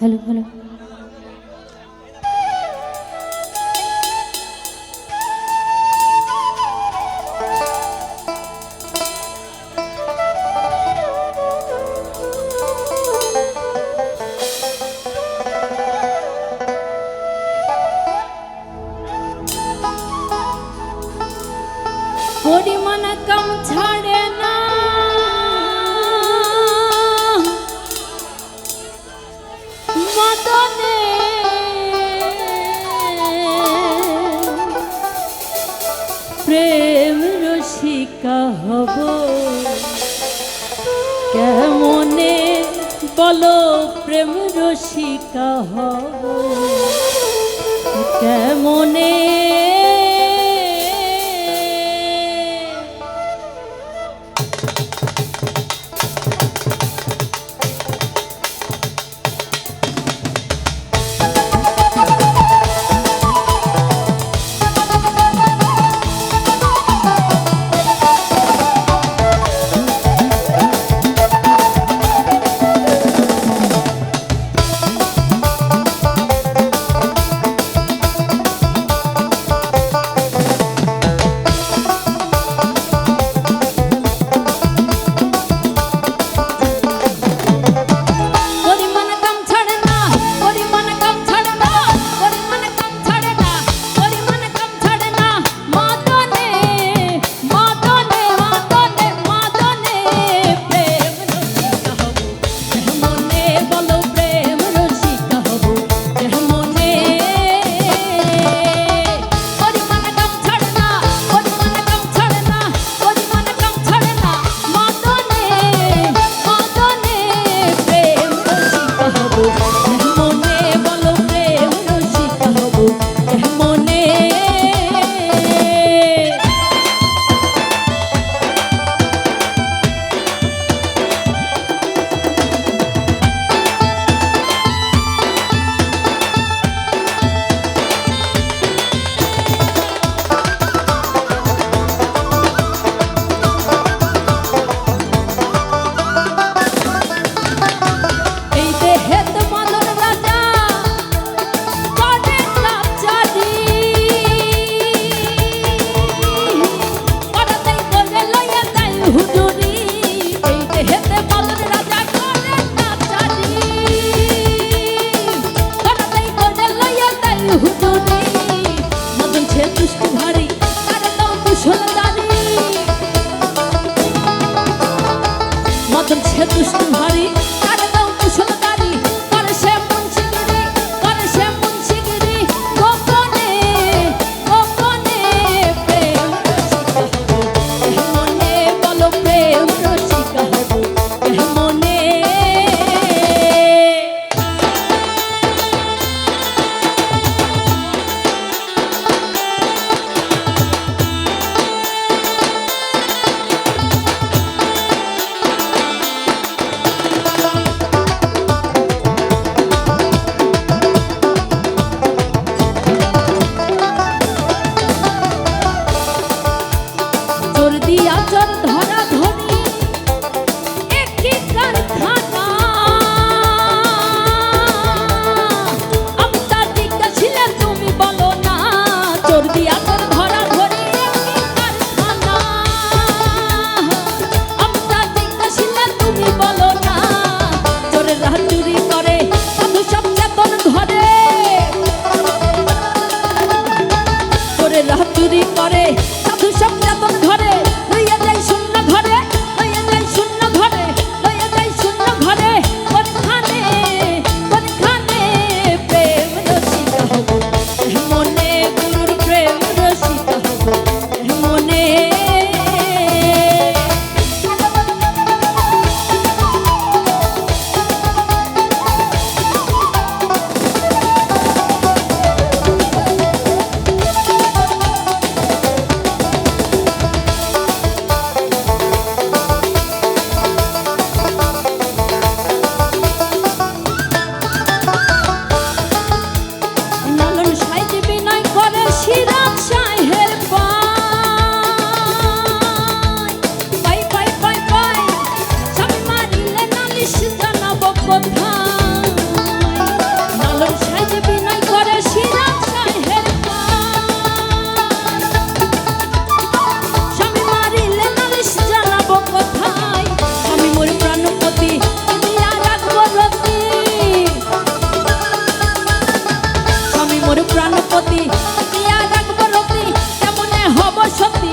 hello hello. প্রেম রসিকা হব। কেমনে বলো প্রেম রসিকা হব? কেমনে তখন সে দুষ্ট মোর প্রাণপতি দিয়া রাখব রতি কেমনে হব সতী?